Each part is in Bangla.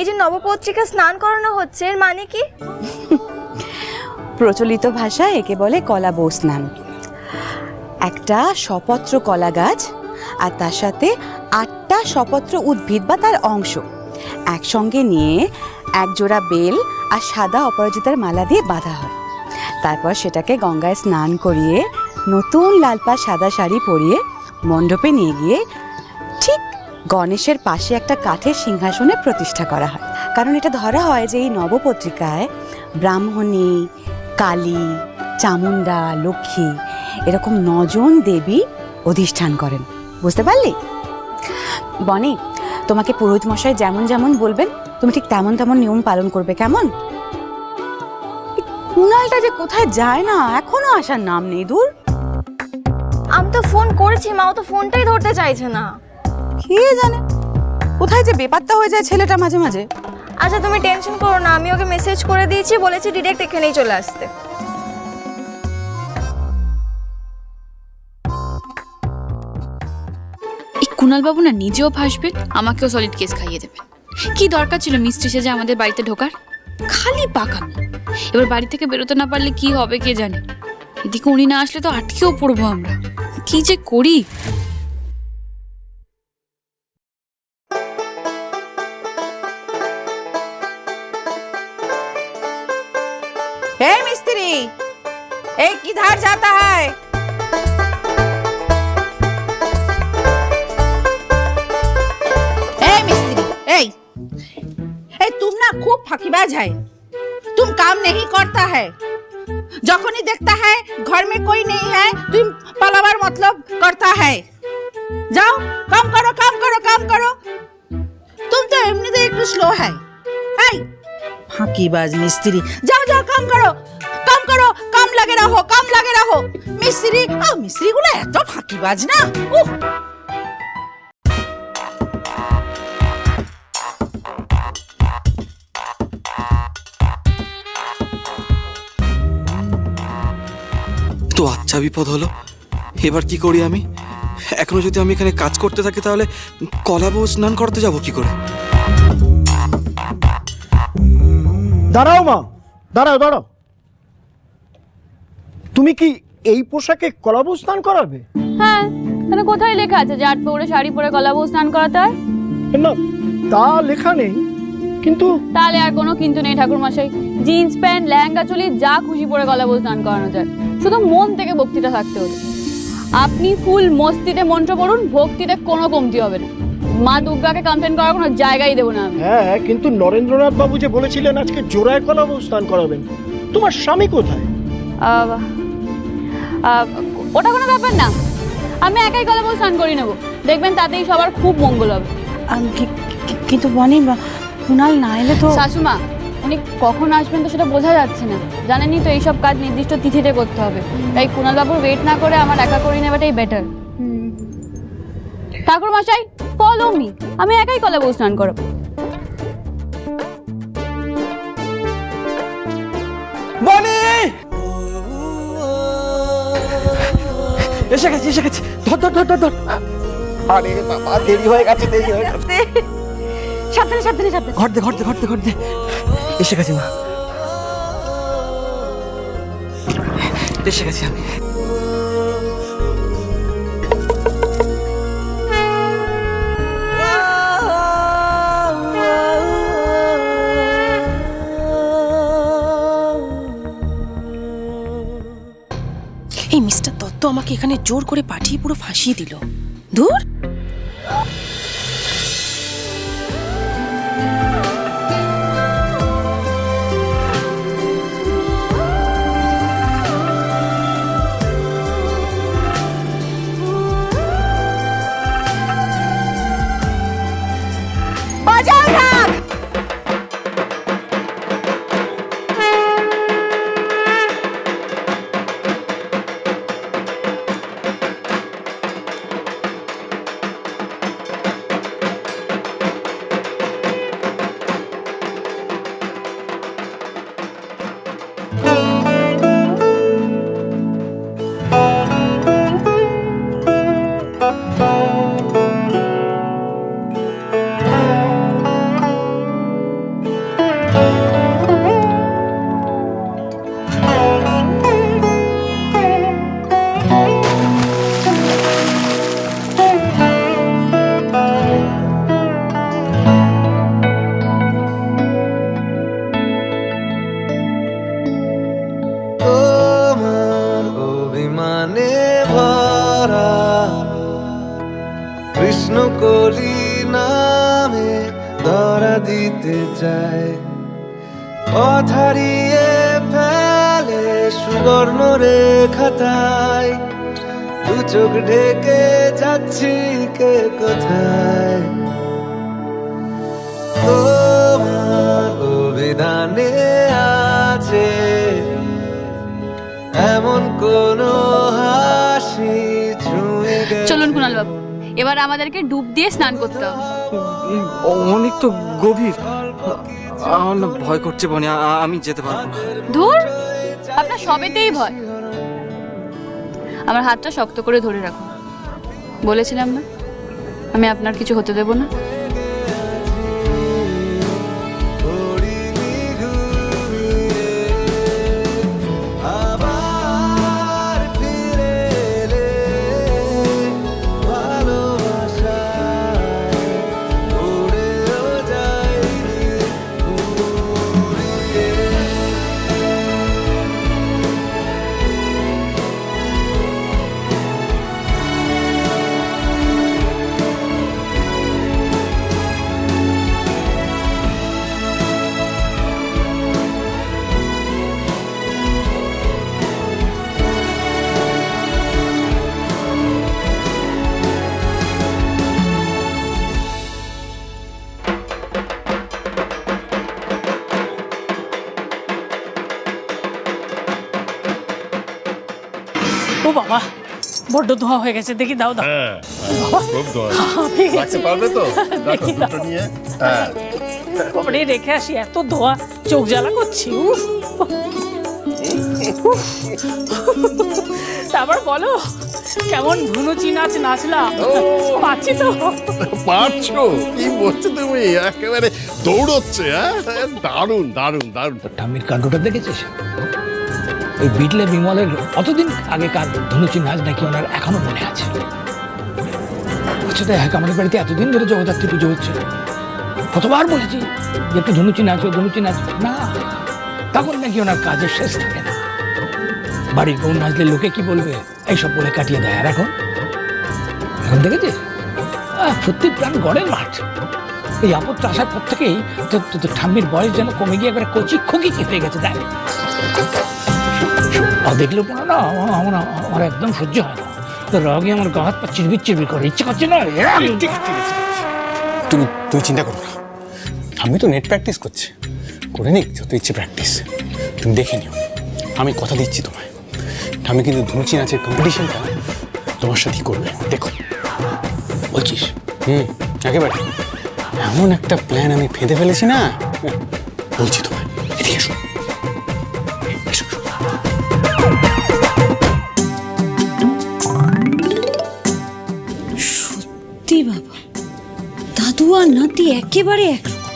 এই যে নবপত্রিকা স্নান করানো হচ্ছে, এর মানে কি? প্রচলিত ভাষায় একে বলে কলা বউ স্নান। একটা সপত্র কলা গাছ আর তার সাথে আটটা সপত্র উদ্ভিদ বা তার অংশ একসঙ্গে নিয়ে একজোড়া বেল আর সাদা অপরাজিতার মালা দিয়ে বাঁধা হয়। তারপর সেটাকে গঙ্গায় স্নান করিয়ে নতুন লালপা সাদা শাড়ি পরিয়ে মণ্ডপে নিয়ে গিয়ে ঠিক গণেশের পাশে একটা কাঠের সিংহাসনে প্রতিষ্ঠা করা হয়। কারণ এটা ধরা হয় যে এই নবপত্রিকায় ব্রাহ্মণী, কালী, চামুণ্ডা, লক্ষ্মী এরকম নজন দেবী অধিষ্ঠান করেন। বুঝতে পারলি? বনি, তোমাকে পুরোহিত মশাই যেমন যেমন বলবেন, তুমি ঠিক তেমন তেমন নিয়ম পালন করবে, কেমন? এই কুণালটা যে কোথায় যায় না, এখনও আসার নাম নেই, দূর। আমি তো ফোন করেছি মা ও তো ফোনটাই ধরতে চাইছে না। কে জানে? কোথায় যে বেপাত্তা হয়ে যায় ছেলেটা মাঝে মাঝে? আচ্ছা তুমি টেনশন করো না আমি ওকে মেসেজ করে দিয়েছি বলেছি ডিরেক্ট এখানেই চলে আসতে। এই কুণালবাবু না নিজেও ভাসবেন আমাকেও সলিড কেস খাইয়ে দেবেন কি দরকার ছিল মিস্ত্রি সেজে আমাদের বাড়িতে ঢোকার? খালি পাকামি এবার বাড়ি থেকে বেরোতে না পারলে কি হবে কে জানে? এদিকে উনি না আসলে তো আটকেও পড়ব আমরা। কি যে করি? बकरी ए किधर जाता है ए मिस्त्री ए ए तुम ना खूब फकीबाज है तुम काम नहीं करता है যখনই দেখতা হ্যায় ঘর মে কোই নেই হ্যায় তুই পালাবার মতলব করতা হ্যায় যাও, কাম করো কাম করো কাম করো। তুম তো এমনিতে একটু স্লো হ্যায় হ্যাঁ ফাঁকিবাজ মিস্ত্রি। যাও যাও, কাম করো। কাম করো, কাম লাগে রাখো, কাম লাগে রাখো। মিস্ত্রি, ও, মিস্ত্রিগুলো এত ফাঁকিবাজ না। তো আচ্ছা বিপদ হলো। এবার কি করি আমি? এখনও যদি আমি এখানে কাজ করতে থাকি তাহলে কলাবো স্নান করতে যাব কি করে? দাঁড়াও মা দাঁড়াও দাঁড়াও। তুমি কি এই পোশাকে কলাবু স্নান করাবে? হ্যাঁ তাহলে কোথায় লেখা আছে? আট পরে শাড়ি পরে গলা বউ স্নান করাতে হয়? না তা লেখা নেই কিন্তু তাহলে আর কোনো কিন্তু নেই ঠাকুর মশাই জিন্স প্যান্ট লেহেঙ্গা চলি যা খুশি পরে গলা বউ স্নান করানো যায়। শুধু মন থেকে ভক্তিটা থাকতে হবে। আপনি ফুল মস্তিতে মন্ত্র পড়ুন ভক্তিতে কোনো কমতি হবে না। মা দুর্গাকে কমপ্লেন করার কোনো জায়গাই দেবো না আমি। হ্যাঁ কিন্তু নরেন্দ্রনাথ বাবু যে বলেছিলেন আজকে জোড়ায় কলাবু স্নান করাবেন তোমার স্বামী কোথায়? আহ, আহ, ওটা কোনো ব্যাপার না। আমি একাই গলা বউ স্নান করে নেব। দেখবেন তাতেই সবার খুব মঙ্গল হবে। আম, কি- কি- কিন্তু বনি কুণাল না এলে তো শাশুমা উনি কখন আসবেন তো সেটা বোঝা যাচ্ছে না। জানেনই তো এইসব কাজ নির্দিষ্ট তিথিতে করতে হবে। তাই কুণাল বাবুর ওয়েট না করে আমার একা করে নেওয়াটাই বেটার ঠাকুর মশাই ফলো মি আমি একাই কলা বউ স্নান করব। বনি! এসে গেছে এসে গেছে। ধর ধর ধর ধর ধর। আরে বাবা দেরি হয়ে গেছে দেরি হয়ে গেছে। সাবধানে সাবধানে সাবধানে। ঘর দে ঘর দে ঘর দে ঘর দে। এসে গেছি মা। এসে গেছি আমি। আমাকে এখানে জোর করে পাঠিয়ে পুরো ফাঁসিয়ে দিল। দূর সুবর্ণ রেখাতায় দু চোখ ঢেকে যাচ্ছি কে কোথায়? তোমার অভিধানে আছে এমন কোন হাসি চলুন কুণাল বাবু এবার আমাদেরকে ডুব দিয়ে স্নান করতে হবে। অনেক তো গভীর। আমার না ভয় করছে বনি আমি যেতে পারব না। ধুর! আপনার সবেতেই ভয়। আমার হাতটা শক্ত করে ধরে রাখুন। বলেছিলাম না, আমি আপনার কিছু হতে দেব না। ও বাবা বড্ড ধোঁয়া হয়ে গেছে দেখি দাও দাও। হ্যাঁ খুব দোয়া রাখতে পারবে তো? দেখো। দুটো নিয়ে হ্যাঁ। ওপরে রেখে আসি এত ধোঁয়া। চোখ জ্বালা করছি উফ। তারপর বলো কেমন ধুনুচি নাচ নাচলাম? পাচ্ছি তো। পারছ? কি বলছো তুমি? একেবারে দৌড়চ্ছে হ্যাঁ? দারুণ দারুণ দারুণ। ঠাম্মির কাণ্ডটা দেখেছিস? ওই বিটলে বিমলের অতদিন আগেকার ধনুচি নাচ নাকি ওনার এখনও মনে আছে। আচ্ছা দেখ আমাদের বাড়িতে এতদিন ধরে জগদ্ধাত্রী পুজো হচ্ছে। কতবার বলেছি যে একটু ধনুচি নাচো ধনুচি নাচ। না তখন নাকি ওনার কাজের শেষ থাকে না। বাড়ির বউ নাচলে লোকে কি বলবে? এইসব বলে কাটিয়ে দেয়। আর এখন? এখন দেখেছিস আহ, সত্যি প্রাণ গড়ের মাঠ। এই আপদটা আসার পর থেকেই তো- তো- তো ঠাম্মির বয়স যেন কমে গিয়ে একবার কচি খুকি হয়ে গেছে দেখ। আর দেখলেও পড়ো না, আমার- আমার একদম সহ্য হয় না। রাগে আমার গা হাত পা চিরবির চিরবির করে, ইচ্ছে করছে না। তুমি তুই চিন্তা করো না। আমি তো নেট প্র্যাকটিস করছি। করে নিক, যত ইচ্ছে প্র্যাকটিস তুমি দেখে নিও। আমি কথা দিচ্ছি তোমায়। আমি কিন্তু ধুনুচি নাচের কম্পিটিশনটা তোমার সাথেই করবে। দেখো। বলছিস? হুম, একেবারে। এমন একটা প্ল্যান আমি ফেঁদে ফেলেছি না? বলছি তোমায়। সত্যি বাবা, দাদু আর নাতি একেবারে একরকম।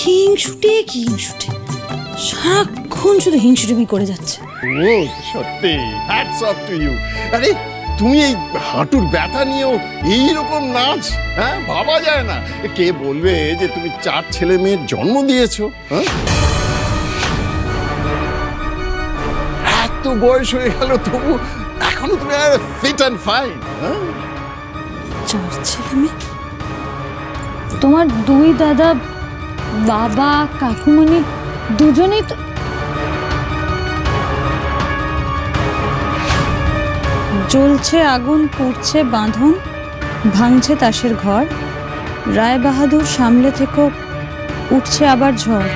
হিংসুটে কি হিংসুটে সারাক্ষণ শুধু হিংসুটেমি করে যাচ্ছে। ও, সত্যি হ্যাটস অফ টু ইউ আরে, তুমি এই হাঁটুর ব্যথা নিয়েও এই রকম নাচ হ্যাঁ? ভাবা যায় না। কে বলবে যে তুমি চার ছেলে মেয়ের জন্ম দিয়েছ হ্যাঁ? এত বয়স হয়ে গেল তবু এখনও তুমি ফিট অ্যান্ড ফাইন হ্যাঁ? চার ছেলে মেয়ে? তোমার দুই দাদা, বাবা, কাকুমণি, দুজনেই তো জ্বলছে আগুন, পুড়ছে বাঁধন, ভাঙছে তাসের ঘর। রায় বাহাদুর সামলে থেকে, উঠছে আবার ঝড়।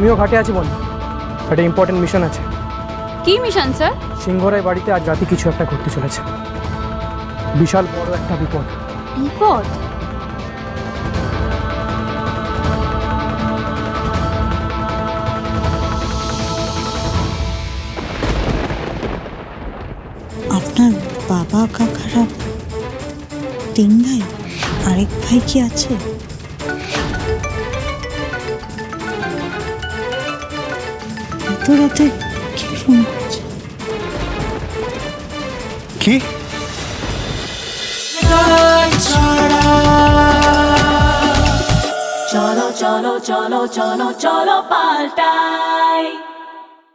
আমিও ঘাটে আছি বল। একটা ইম্পর্টেন্ট মিশন আছে। কি মিশন স্যার সিংহরাই বাড়িতে আজ রাতে কিছু একটা ঘটতে চলেছে। বিশাল বড় একটা বিপদ। বিপদ? আপনার বাবা কাকারা তিন ভাই আরেক ভাই কি আছে? এত রাতে কে ফোন করছে? কি? চলো চলো চলো চলো চলো পাল্টা